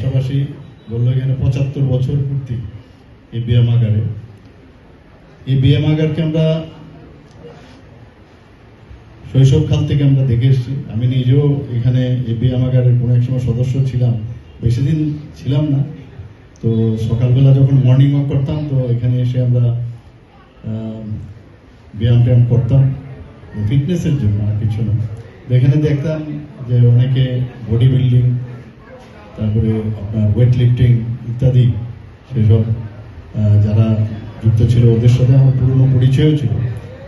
পাশাপাশি বলল এখানে পঁচাত্তর বছর পূর্তি এই ব্যায়ামাগারে এই ব্যায়ামাগারকে আমরা শৈশবকাল থেকে আমরা দেখে এসেছি। আমি নিজেও এখানে এই ব্যায়ামাগারের কোনো এক সময় সদস্য ছিলাম বেশি দিন ছিলাম না। তো সকালবেলা যখন মর্নিং ওয়াক করতাম তো এখানে এসে আমরা আম, ব্যায়াম ট্যায়াম করতাম। ফিটনেসের জন্য আর কিছু না। এখানে দেখতাম যে অনেকে বডি বিল্ডিং তারপরে আপনার ওয়েট লিফটিং ইত্যাদি সেসব যারা যুক্ত ছিল ওদের সাথে আমার পুরনো পরিচয়ও ছিল।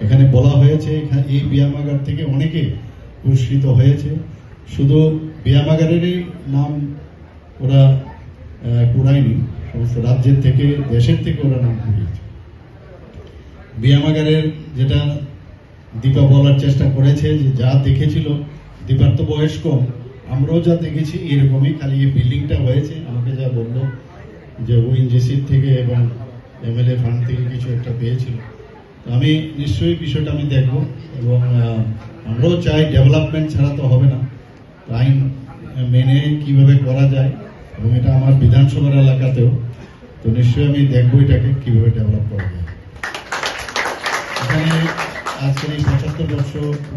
এখানে বলা হয়েছে এই ব্যায়ামাগার থেকে অনেকে পুরস্কৃত হয়েছে। শুধু ব্যায়ামাগারেরই নাম ওরা কুড়ায়নি, সমস্ত রাজ্যের থেকে, দেশের থেকে ওরা নাম কুড়িয়েছে। ব্যায়ামাগারের যেটা দীপা বলার চেষ্টা করেছে যে যা দেখেছিল দীপার তো বয়স কম আমরাও যা দেখেছি, এরকমই খালি এই বিল্ডিংটা হয়েছে। আমাকে যা বলল যে ওএনজিসির থেকে এবং এমএলএ ফান্ড থেকে কিছু একটা পেয়েছিল। আমি নিশ্চয়ই বিষয়টা আমি দেখব এবং আমরাও চাই ডেভেলপমেন্ট ছাড়া তো হবে না। আইন মেনে কীভাবে করা যায় এবং এটা আমার বিধানসভার এলাকাতেও। তো নিশ্চয়ই আমি দেখব এটাকে, কীভাবে ডেভেলপ করা যায়। এখানে আজকের এই বর্ষ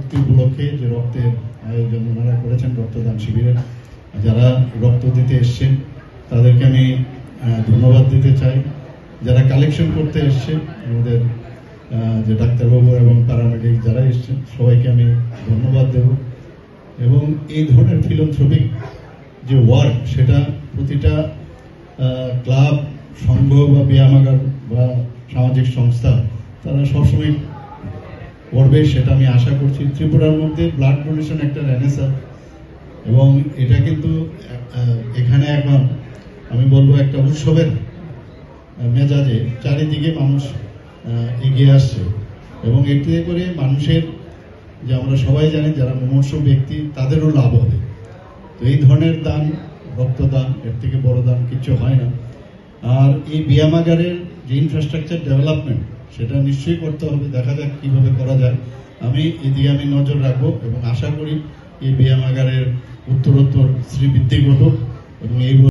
পূর্তি যে রক্তের আয়োজন ওনারা করেছেন, রক্তদান শিবিরের, যারা রক্ত দিতে এসছেন, তাদেরকে আমি ধন্যবাদ দিতে চাই। যারা কালেকশন করতে এসছে আমাদের যে ডাক্তারবাবু এবং প্যারামেডিক যারা এসছেন, সবাইকে আমি ধন্যবাদ দেব। এবং এই ধরনের ফিলোথ্রপিক যে ওয়ার্ক সেটা প্রতিটা ক্লাব সংঘ বা ব্যায়ামাগার বা সামাজিক সংস্থা, তারা সবসময় করবে সেটা আমি আশা করছি। ত্রিপুরার মধ্যে ব্লাড ডোনেশন একটা রেনেসার এবং এটা কিন্তু এখানে এখন আমি বলব একটা উৎসবের মেজাজে চারিদিকে মানুষ এগিয়ে আসছে। এবং এতে করে মানুষের, যে আমরা সবাই জানি যারা মুমূর্ষ ব্যক্তি, তাদেরও লাভ হবে। তো এই ধরনের দান, রক্তদান, এর থেকে বড় দান কিছু হয় না। আর এই ব্যায়ামাগারের যে ইনফ্রাস্ট্রাকচার ডেভেলপমেন্ট সেটা নিশ্চয়ই করতে হবে, দেখা যাক কীভাবে করা যায়। আমি এদিকে আমি নজর রাখব এবং আশা করি এই ব্যায়ামাগারের উত্তরোত্তর শ্রীবৃদ্ধি ঘটুক এবং এই